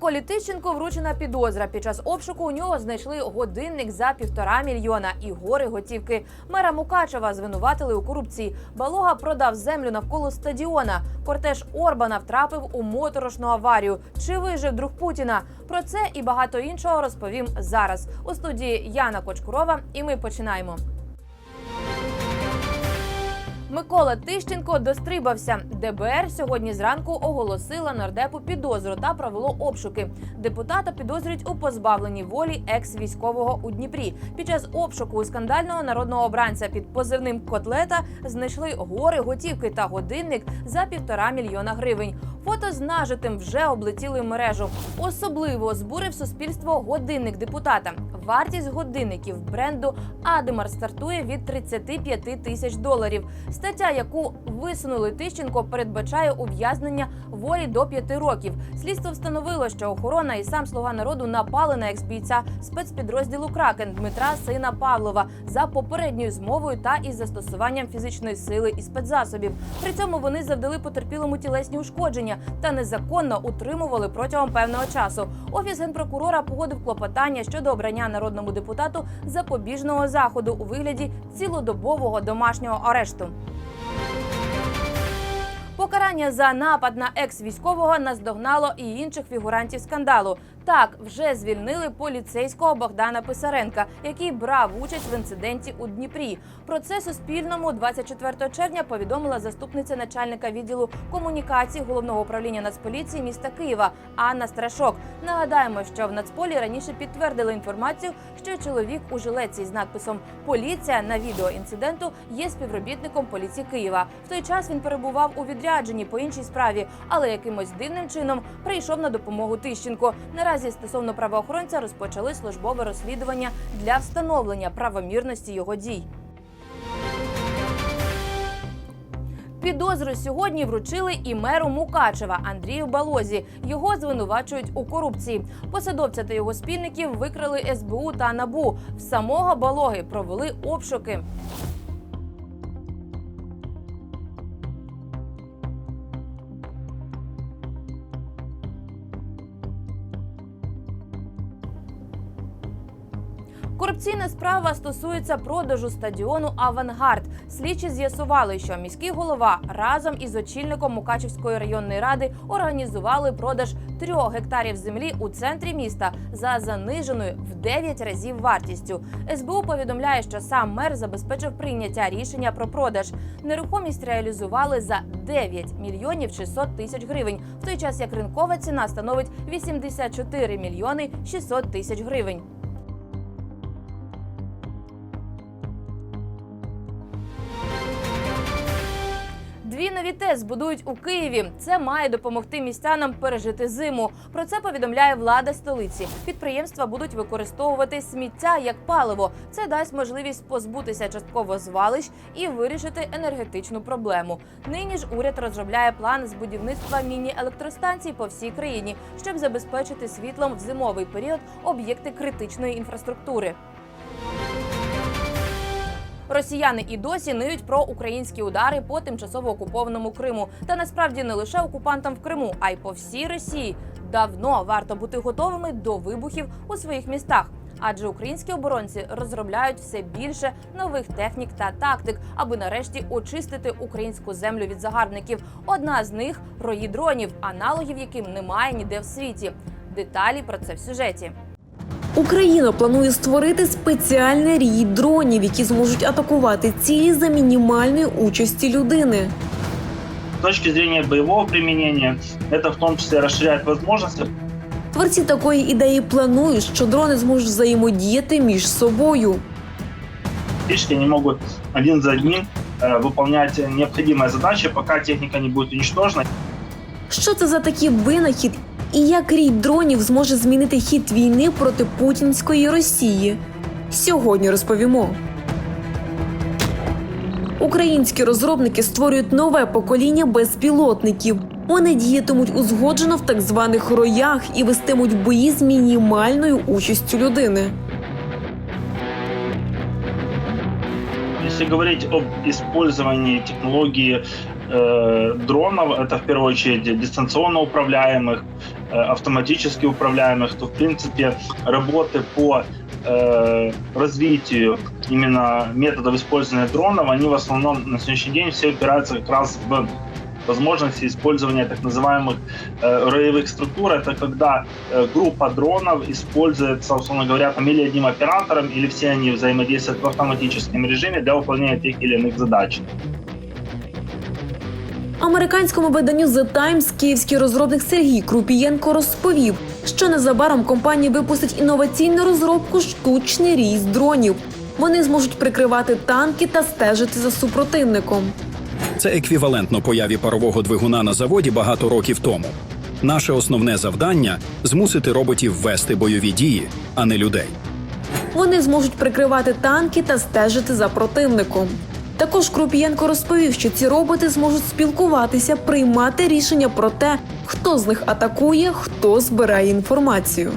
Миколі Тищенко вручена підозра. Під час обшуку у нього знайшли годинник за півтора мільйона і гори готівки. Мера Мукачева звинуватили у корупції. Балога продав землю навколо стадіона. Кортеж Орбана втрапив у моторошну аварію. Чи вижив друг Путіна? Про це і багато іншого розповім зараз. У студії Яна Кочкурова, і ми починаємо. Микола Тищенко дострибався. ДБР сьогодні зранку оголосила нардепу підозру та провело обшуки. Депутата підозрюють у позбавленні волі екс-військового у Дніпрі. Під час обшуку у скандального народного обранця під позивним котлета знайшли гори готівки та годинник за півтора мільйона гривень. Фото з нажитим вже облетіли мережу. Особливо збурив суспільство годинник депутата. Вартість годинників бренду Адемар стартує від 35 тисяч доларів. Стаття, яку висунули Тищенко, передбачає ув'язнення волі до 5 років. Слідство встановило, що охорона і сам слуга народу напали на екс-бійця спецпідрозділу Кракен Дмитра Сина Павлова за попередньою змовою та із застосуванням фізичної сили і спецзасобів. При цьому вони завдали потерпілому тілесні ушкодження та незаконно утримували протягом певного часу. Офіс генпрокурора погодив клопотання щодо обрання народному депутату запобіжного заходу у вигляді цілодобового домашнього арешту. Покарання за напад на екс-військового наздогнало і інших фігурантів скандалу. Так, вже звільнили поліцейського Богдана Писаренка, який брав участь в інциденті у Дніпрі. Про це Суспільному 24 червня повідомила заступниця начальника відділу комунікації головного управління Нацполіції міста Києва Анна Страшок. Нагадаємо, що в Нацполі раніше підтвердили інформацію, що чоловік у жилетці з надписом Поліція на відео інциденту є співробітником поліції Києва. В той час він перебував у відрядженні по іншій справі, але якимось дивним чином прийшов на допомогу Тищенко. Наразі стосовно правоохоронця розпочали службове розслідування для встановлення правомірності його дій. Підозру сьогодні вручили і меру Мукачева Андрію Балозі. Його звинувачують у корупції. Посадовця та його спільників викрили СБУ та НАБУ. В самого Балоги провели обшуки. Корупційна справа стосується продажу стадіону Авангард. Слідчі з'ясували, що міський голова разом із очільником Мукачівської районної ради організували продаж трьох гектарів землі у центрі міста за заниженою в 9 разів вартістю. СБУ повідомляє, що сам мер забезпечив прийняття рішення про продаж. Нерухомість реалізували за 9 мільйонів 600 тисяч гривень, в той час як ринкова ціна становить 84 мільйони 600 тисяч гривень. Нові ТЕС будують у Києві. Це має допомогти містянам пережити зиму. Про це повідомляє влада столиці. Підприємства будуть використовувати сміття як паливо. Це дасть можливість позбутися частково звалищ і вирішити енергетичну проблему. Нині ж уряд розробляє план з будівництва міні-електростанцій по всій країні, щоб забезпечити світлом в зимовий період об'єкти критичної інфраструктури. Росіяни і досі ниють про українські удари по тимчасово окупованому Криму. Та насправді не лише окупантам в Криму, а й по всій Росії. Давно варто бути готовими до вибухів у своїх містах. Адже українські оборонці розробляють все більше нових технік та тактик, аби нарешті очистити українську землю від загарбників. Одна з них рої дронів, аналогів яким немає ніде в світі. Деталі про це в сюжеті. Україна планує створити спеціальний рій дронів, які зможуть атакувати цілі за мінімальної участі людини. С точки зрения боевого применения, это в том числе расширяет возможности. Творці такої ідеї планують, що дрони зможуть взаємодіяти між собою. Фактически они могут один за одним э, выполнять необходимые задачи, пока техника не будет уничтожена. Що це за такий винахід, і як рій дронів зможе змінити хід війни проти путінської Росії? Сьогодні розповімо. Українські розробники створюють нове покоління безпілотників. Вони діятимуть узгоджено в так званих роях і вестимуть бої з мінімальною участю людини. Если говорить об использовании технологии э, дронов, это в первую очередь дистанционно управляемых, э, автоматически управляемых, то в принципе работы по э, развитию именно методов использования дронов, они в основном на сегодняшний день все упираются как раз в возможности использования так называемых э, роевых структур. Это когда э, группа дронов используется, условно говоря, там или одним оператором, или все они взаимодействуют в автоматическом режиме для выполнения тех или иных задач. Американському виданню The Times київський розробник Сергій Крупієнко розповів, що незабаром компанія випустить інноваційну розробку штучний рій дронів. Вони зможуть прикривати танки та стежити за супротивником. Це еквівалентно появі парового двигуна на заводі багато років тому. Наше основне завдання змусити роботів вести бойові дії, а не людей. Вони зможуть прикривати танки та стежити за противником. Також Крупієнко розповів, що ці роботи зможуть спілкуватися, приймати рішення про те, хто з них атакує, хто збирає інформацію.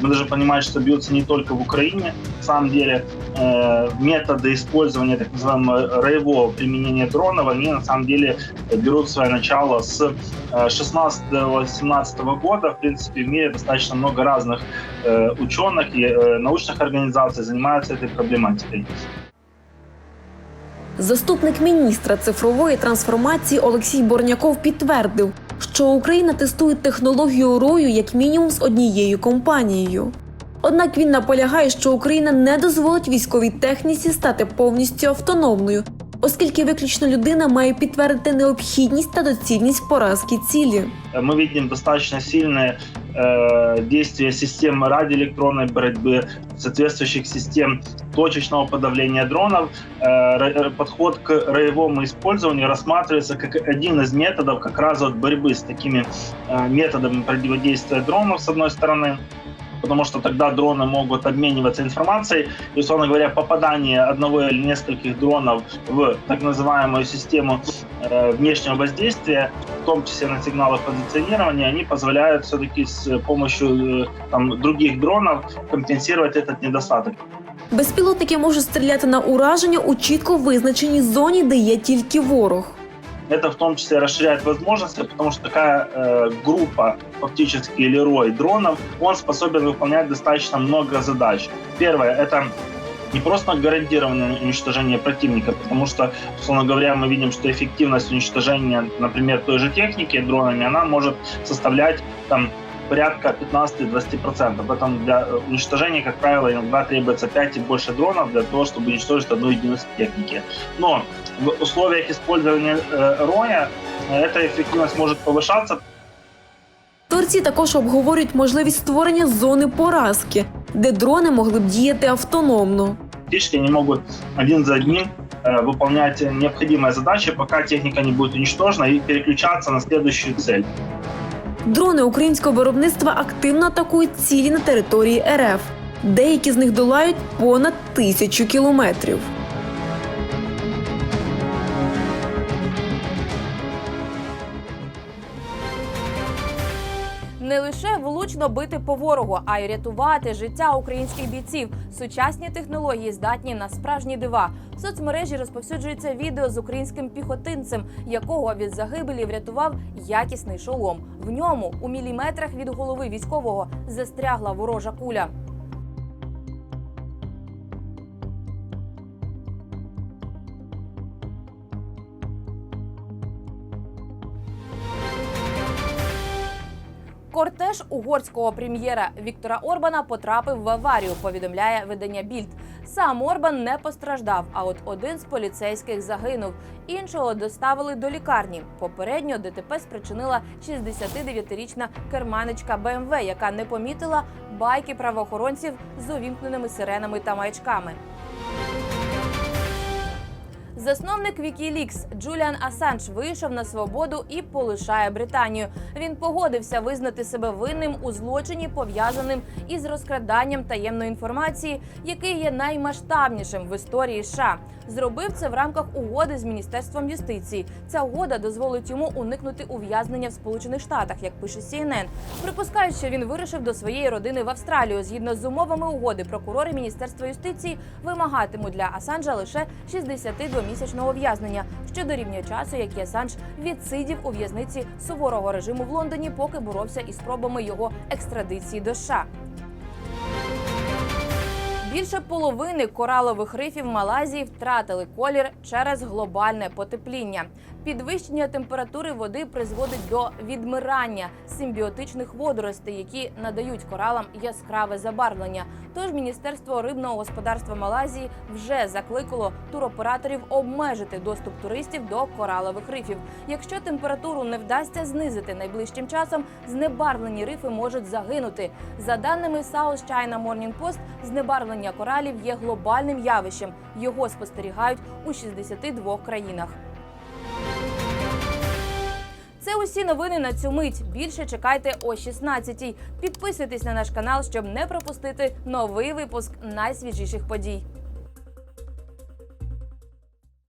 Мы даже понимаем, что бьются не только в Украине. На самом деле э, методы использования так называемого роевого применения дронов, они на самом деле берут свое начало с э, 16-17 года. В принципе, в мире достаточно много разных э, ученых и э, научных организаций занимаются этой проблематикой. Заступник міністра цифрової трансформації Олексій Борняков підтвердив, що Україна тестує технологію рою як мінімум з однією компанією. Однак він наполягає, що Україна не дозволить військовій техніці стати повністю автономною, оскільки виключно людина має підтвердити необхідність та доцільність поразки цілі. Э, Мы видим достаточно сильные э, действия систем радиоэлектронной борьбы, соответствующих систем точечного подавления дронов. Э, ро- э, подход к роевому использованию рассматривается как один из методов как раз вот борьбы с такими э, методами противодействия дронов, с одной стороны, потому что тогда дроны могут обмениваться информацией, и, условно говоря, попадание одного или нескольких дронов в так называемую систему э, внешнего воздействия, в том числе на сигналы позиционирования, они позволяют все-таки с помощью э, там, других дронов компенсировать этот недостаток. Безпілотники можуть стріляти на ураження у чітко визначеній зоні, де є тільки ворог. Это в том числе расширяет возможности, потому что такая э, группа, фактически или дронов, он способен выполнять достаточно много задач. Первое – это не просто гарантированное уничтожение противника, потому что, условно говоря, мы видим, что эффективность уничтожения, например, той же техники дронами, она может составлять там порядка 15-20%. Поэтому для э, уничтожения, как правило, иногда требуется 5 и больше дронов для того, чтобы уничтожить одну единицу техники. Но в условиях использования э, роя э, эта эффективность может повышаться, Творці також обговорюють можливість створення зони поразки, де дрони могли б діяти автономно. Фактически они могут один за одним э, выполнять необходимые задачи, пока техника не будет уничтожена, и переключаться на следующую цель. Дрони українського виробництва активно атакують цілі на території РФ. Деякі з них долають понад тисячу кілометрів. Лише бити по ворогу, а й рятувати життя українських бійців. Сучасні технології здатні на справжні дива. В соцмережі розповсюджується відео з українським піхотинцем, якого від загибелі врятував якісний шолом. В ньому у міліметрах від голови військового застрягла ворожа куля. Кортеж угорського прем'єра Віктора Орбана потрапив в аварію. Повідомляє видання Більд. Сам Орбан не постраждав. А от один з поліцейських загинув. Іншого доставили до лікарні. Попередньо ДТП спричинила 69-річна керманичка БМВ, яка не помітила байки правоохоронців з увімкненими сиренами та маячками. Засновник Wikileaks Джуліан Асанж вийшов на свободу і полишає Британію. Він погодився визнати себе винним у злочині, пов'язаним із розкраданням таємної інформації, який є наймасштабнішим в історії США. Зробив це в рамках угоди з міністерством юстиції. Ця угода дозволить йому уникнути ув'язнення в Сполучених Штатах, як пише CNN. Припускають, що він вирушив до своєї родини в Австралію. Згідно з умовами угоди, прокурори міністерства юстиції вимагатимуть для Асанжа лише 62 довомісячного ув'язнення, що дорівнює часу, який Асанж відсидів у в'язниці суворого режиму в Лондоні, поки боровся із спробами його екстрадиції до США. Більше половини коралових рифів Малайзії втратили колір через глобальне потепління. Підвищення температури води призводить до відмирання симбіотичних водоростей, які надають коралам яскраве забарвлення. Тож Міністерство рибного господарства Малайзії вже закликало туроператорів обмежити доступ туристів до коралових рифів. Якщо температуру не вдасться знизити найближчим часом, знебарвлені рифи можуть загинути. За даними South China Morning Post, знебарвлення коралів є глобальним явищем. Його спостерігають у 62 країнах. Це усі новини на цю мить. Більше чекайте о 16-й. Підписуйтесь на наш канал, щоб не пропустити новий випуск найсвіжіших подій.